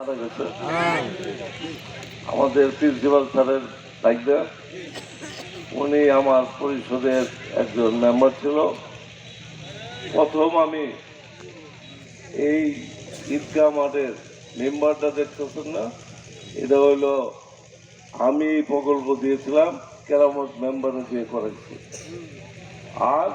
গেছে আমাদের প্রিন্সিপাল স্যারের দায়িত্বে উনি আমার পরিষদের একজন মেম্বার ছিল। প্রথম আমি এই ঈদগাহ মাঠের মেম্বারটা দেখতেছেন না? এটা হইল আমি প্রকল্প দিয়েছিলাম, কেরামত মেম্বারে দিয়ে করেছি। আর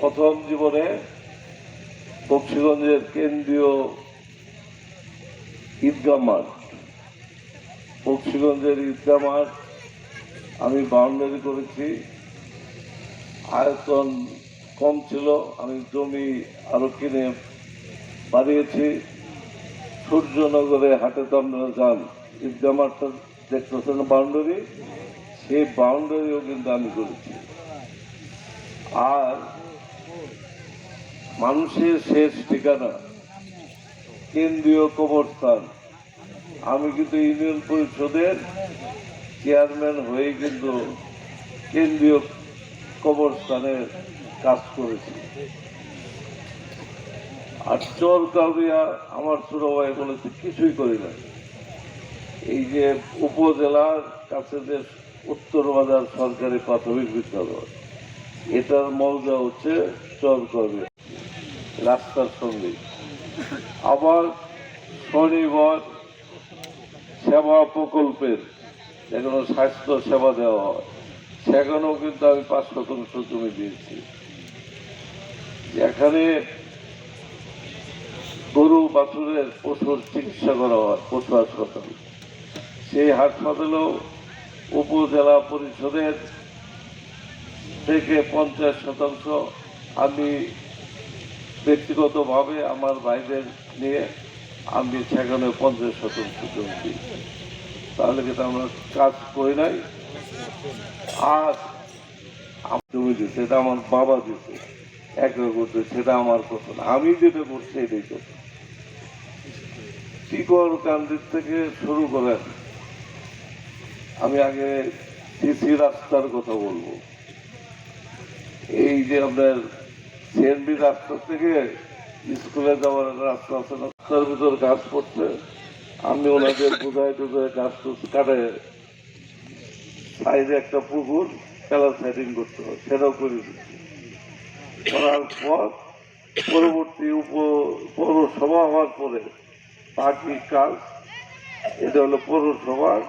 প্রথম জীবনে বক্সিগঞ্জের কেন্দ্রীয় ঈদগাহ মাঠ বক্সিগঞ্জের ঈদগাহ মাঠ আমি বাউন্ডারি করেছি। আয়তন কম ছিল, আমি জমি আরও কিনে বাড়িয়েছি। সূর্যনগরে হাটে তো আপনারা যান ঈদগাহ মাঠটা দেখতেছেন বাউন্ডারি, সেই বাউন্ডারিও কিন্তু আমি করেছি। আর মানুষের শেষ ঠিকানা কেন্দ্রীয় কবরস্থান আমি কিন্তু ইউনিয়ন পরিষদের চেয়ারম্যান হয়ে কিন্তু কেন্দ্রীয় কবরস্থানের কাজ করেছি। আর চর কাউরিয়া আমার ছোট ভাই বলেছে, কিছুই করি না। এই যে উপজেলার কাছে যে উত্তর বাজার সরকারি প্রাথমিক বিদ্যালয়, এটার মৌজা হচ্ছে চর করবে রাস্তার সঙ্গে। আবার শনিবার সেবা প্রকল্পের যেখানে স্বাস্থ্য সেবা দেওয়া হয়। সেখানেও কিন্তু আমি পাঁচ শতাংশ জমি দিয়েছি। এখানে গরু, বাছুরের পশুর চিকিৎসা করা হয়, পশু হাসপাতাল। সেই হাসপাতালেও উপজেলা পরিষদের থেকে পঞ্চাশ শতাংশ আমি ব্যক্তিগতভাবে আমার ভাইদের নিয়ে আমি সেখানে পঞ্চাশ শতাংশ জমি তাহলে কিন্তু আমরা কাজ করি নাই? আর জমি দিচ্ছে এটা আমার বাবা দিচ্ছে এক করছে সেটা আমার কথা না। আমি যেটা করছি, এটাই কথা শিকড় কান্দির থেকে শুরু করেন। আমি আগে সিসি রাস্তার কথা বলব। এই যে আপনার সিএনবি রাস্তা থেকে স্কুলে যাওয়ার রাস্তা আছে রাস্তার ভিতর গাছ পড়ছে আমি ওনাদের বোঝাই টোঝাই গাছ টুছ কাটে সাইডে একটা পুকুর, খেলার সাইডিং করতে হয়, সেটাও করে করার পর পরবর্তী উপ পৌরসভা হওয়ার পরে বাকি কাজ, এটা হলো পৌরসভার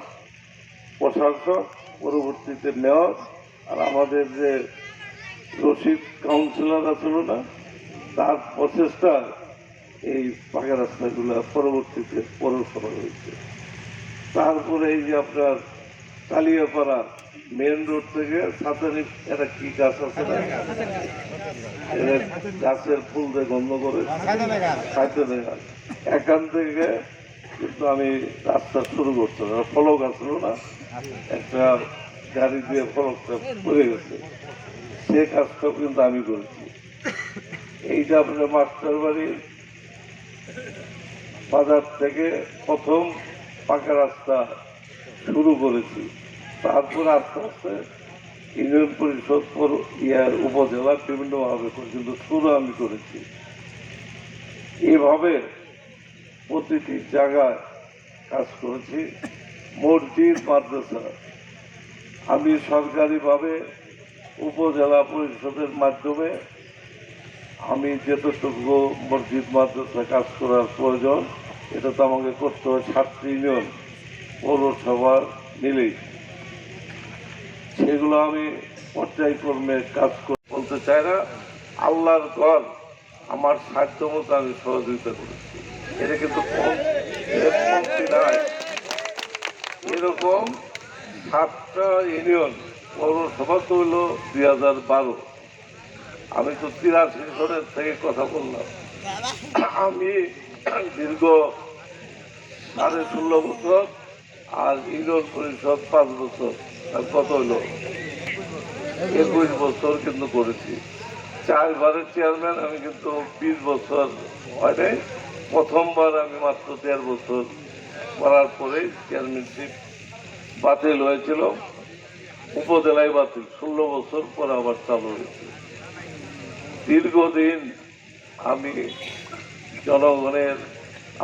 প্রশাসক, পরবর্তীতে মেয়র, আর আমাদের যে রশিদ কাউন্সিলর আছিল না তার প্রচেষ্টা এই পাকা রাস্তাগুলো পরবর্তীতে পৌরসভা হয়েছে। তারপরে এই যে আপনার কালিয়াপাড়া মেন রোড থেকে সাতানি একটা কি গাছ আছে না? গাছের ফুল দিয়ে গন্ধ করে। খাইতে দেখা এখান থেকে কিন্তু আমি রাস্তা শুরু হবে ফলক আসলো না? একটা গাড়ি দিয়ে ফলকটা পড়ে গেছে। সে কাজটাও কিন্তু আমি করেছি। এইটা আপনার মাস্টার বাড়ির বাজার থেকে প্রথম পাকা রাস্তা শুরু করেছি। তারপর আস্তে আস্তে ইউনিয়ন পরিষদ পর- ইয়ার উপজেলা বিভিন্নভাবে কিন্তু শুরু আমি করেছি। এভাবে প্রতিটি জায়গায় কাজ করেছি। মসজিদ, মাদ্রাসা। আমি সরকারিভাবে উপজেলা পরিষদের মাধ্যমে আমি যেতটুকু মসজিদ, মাদ্রাসা কাজ করার প্রয়োজন, এটা তো আমাকে করতে হয় ছাত্র ইউনিয়ন, পৌরসভা মিলেই সেগুলো আমি পর্যায়ক্রমে কাজ বলতে চাই না, আল্লাহর ঘর আমার সাধ্য মতো আমি সহযোগিতা করেছি। এটা কিন্তু এরকম সাতটা ইউনিয়ন পৌরসভা তো হলো দুই হাজার বারো। আমি তো তিরাশি সনের থেকে কথা বললাম। আমি দীর্ঘ সাড়ে ষোলো বছর আর ইউনিয়ন পরিষদ পাঁচ বছর। কত হলো? একুশ বছর কিন্তু করেছি। চারবারের চেয়ারম্যান, আমি কিন্তু বিশ বছর হয় নাই। প্রথমবার আমি মাত্র দেড় বছর করার পরে চেয়ারম্যানশিপ বাতিল হয়েছিল। উপজেলায় বাতিল। ষোলো বছর পরে আবার চালু হয়েছে। দীর্ঘদিন আমি জনগণের,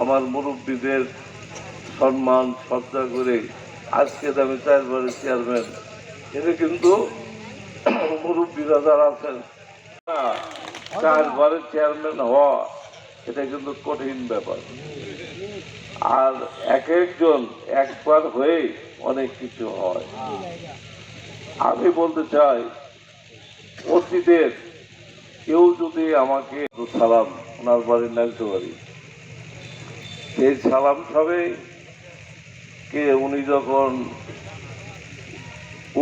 আমার মুরব্বীদের সম্মান, শ্রদ্ধা করে আজকে আমি চারবারের চেয়ারম্যান এটা কিন্তু মুরব্বীরা যারা আছেন চারবারের চেয়ারম্যান হওয়া, এটা কিন্তু কঠিন ব্যাপার। আর এক একজন একবার হয়ে অনেক কিছু হয়। আমি বলতে চাই অতীতের কেউ যদি আমাকে সালাম, ওনার বাড়ির নাইতে পারি সেই সালাম সবে কে উনি যখন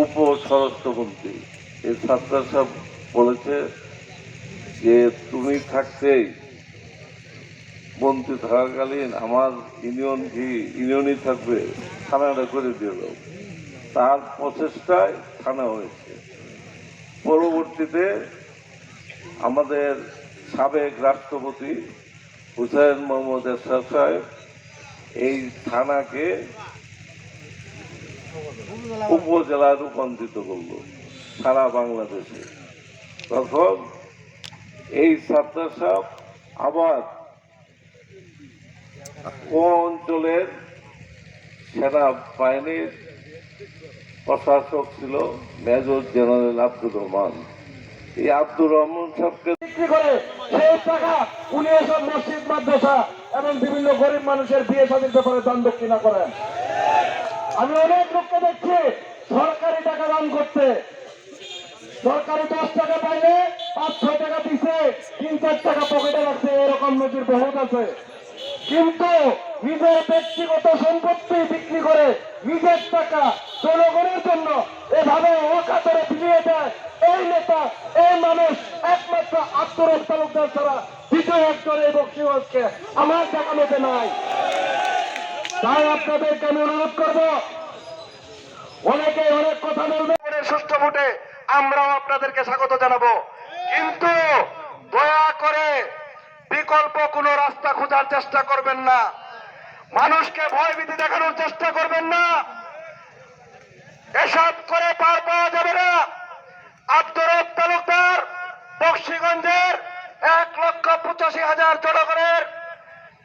উপ স্বরাষ্ট্রমন্ত্রী এই ছাত্র সাহেব বলেছে যে, তুমি থাকতেই মন্ত্রী থাকাকালীন আমার ইউনিয়ন কি, ইউনিয়নই থাকবে, থানাটা করে দিয়ে দাও। তার প্রচেষ্টায় থানা হয়েছে। পরবর্তীতে আমাদের সাবেক রাষ্ট্রপতি হুসাইন মোহাম্মদ এরশাদ সাহেব এই থানাকে উপজেলায় রূপান্তরিত করল সারা বাংলাদেশে। তখন এই ছাত্র সাহেব আবার অঞ্চলের সেনা বাহিনীর প্রশাসক ছিল মেজর জেনারেল আব্দুর রহমান। এই আব্দুর রহমান সাহেবকে বিক্রি করে সেই টাকা উনি এসব মসজিদ, মাদ্রাসা এবং বিভিন্ন গরিব মানুষের বিয়ে শাদীর ব্যাপারে দান দক্ষিণা করেন। আমি অনেক লোককে দেখছি সরকারি টাকা দান করতে। সরকারি দশ টাকা পাইলে পাঁচ, ছয় টাকা দিছে, তিন, চার টাকা পকেটে রাখছে, এরকম নজির বহুত আছে। কিন্তু নিজের ব্যক্তিগত সম্পত্তি বিক্রি করে নিজের টাকা জনগণের জন্য এভাবে অকাতরে বিলিয়ে দেয়। এই নেতা, এই মানুষ একমাত্র আত্মরস তালুকদার ছাড়া দ্বিতীয় একজন এই বক্সিগঞ্জকে আমার দেখানোতে নাই। তাই আপনাদেরকে আমি অনুরোধ করব অনেকে অনেক কথা বলবে। সুষ্ঠু ভোটে আমরাও আপনাদেরকে স্বাগত জানাব। কিন্তু দয়া করে বিকল্প কোনো রাস্তা খোঁজার চেষ্টা করবেন না। মানুষকে ভয়ভীতি দেখানোর চেষ্টা করবেন না। এসব করে পার পাওয়া যাবে না। আব্দুর তালুকদার, বক্সিগঞ্জের এক লক্ষ পঁচাশি হাজার জনগণের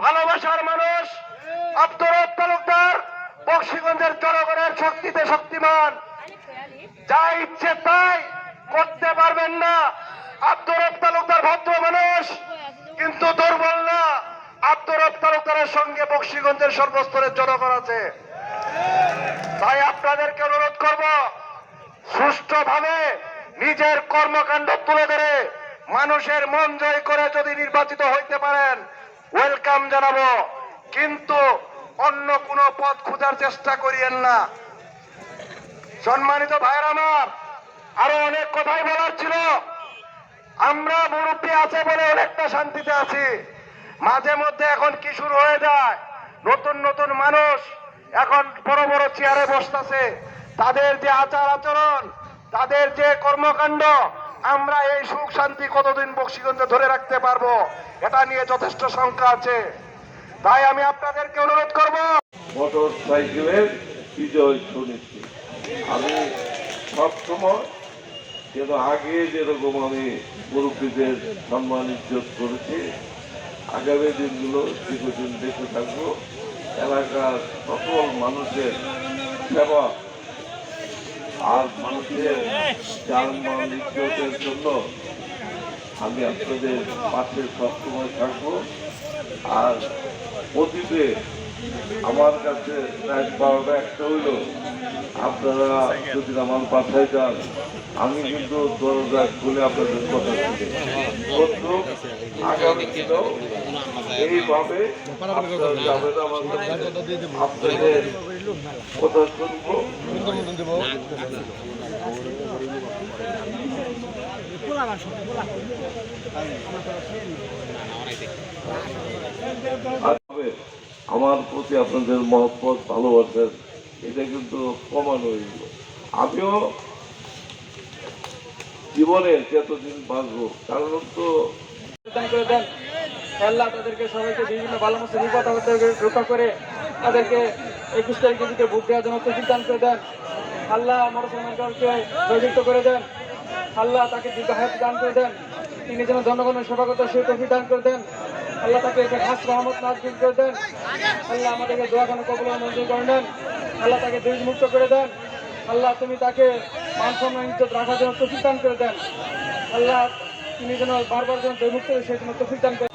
ভালোবাসার মানুষ। আব্দুর তালুকদার, বক্সিগঞ্জের জনগণের শক্তিতে শক্তিমান। যা ইচ্ছে তাই করতে পারবেন না। আব্দুর তালুকদার ভদ্র মানুষ, কিন্তু দুর্বল না। আব্দুর তালুকদারের সঙ্গে বক্সিগঞ্জের সর্বস্তরের জনগণ আছে। তাই আপনাদেরকে অনুরোধ করব, সুষ্ঠুভাবে নিজের কর্মকাণ্ড তুলে ধরে মানুষের মন জয় করে যদি নির্বাচিত হইতে পারেন, ওয়েলকাম জানাব। কিন্তু অন্য কোনো পথ খোঁজার চেষ্টা করিয়েন না। সম্মানিত ভাইয়ের আমার, আরও অনেক কথাই বলার ছিল। আমরা মুরব্বী আছে বলে অনেকটা শান্তিতে আছি। মাঝে মধ্যে এখন কি শুরু হয়ে যায়? নতুন নতুন মানুষ এখন বড় বড় চেয়ারে বসতেছে। তাদের যে আচার আচরণ, তাদের যে কর্মকাণ্ড, আমরা এই সুখ শান্তি কতদিন বক্সিগঞ্জে ধরে রাখতে পারব, এটা নিয়ে যথেষ্ট শঙ্কা আছে। তাই আমি আপনাদেরকে অনুরোধ করব। মোটর সাইকেলের বিজয় শুনেছি আমি সবসময় যেন আগে যেরকম আমি মুরব্বীদের সম্মান ইজ্জত করেছি, আগামী দিনগুলো দীর্ঘদিন দেখে থাকব। এলাকার সকল মানুষের সেবা আর মানুষের যানবাহন ইজ্জতের জন্য আমি আপনাদের পাশে সবসময় থাকব। আর অতীতে আমার কাছে রাত বারোটা একটা হইল। আপনারা যদি আমার বাসায় যান, আমি কিন্তু দরজা খুলে আপনাদের কথা শুনি আগামী এইভাবে। আপনাদের কথা শুনব। আসবে আমার প্রতি আপনাদের মহব্বত, ভালোবাসার এটা কিন্তু প্রমাণ হয়ে আমিও জীবনে যতদিন বাঁচবো, কারণ তো আল্লাহ তাদেরকে সবাইকে বিভিন্ন ভালো মতো বিপদ রক্ষা করে তাদেরকে একুশ তারিখের ভিতরে ভোট দেওয়ার জন্য দান করে দেন। আল্লাহ মোটরসাইকেলকে জয়যুক্ত করে দেন। আল্লাহ তাকে দীর্ঘ হায়াত দান করে দেন। তিনি যেন জনগণের সেবা করতে সে তৌফিক দান করে দেন। আল্লাহ তাকে একে খাস রহমত নাজিল করে দেন। আল্লাহ আমাদেরকে দোয়াখানা কবুল মঞ্জুর করে নেন। আল্লাহ তাকে মুক্ত করে দেন। আল্লাহ তুমি তাকে মান সম্মান ইজ্জত রাখার জন্য তফিক দান করে দেন। আল্লাহ তুমি যেন বারবার যেন দেশমুক্ত সেই জন্য তফিক দান করে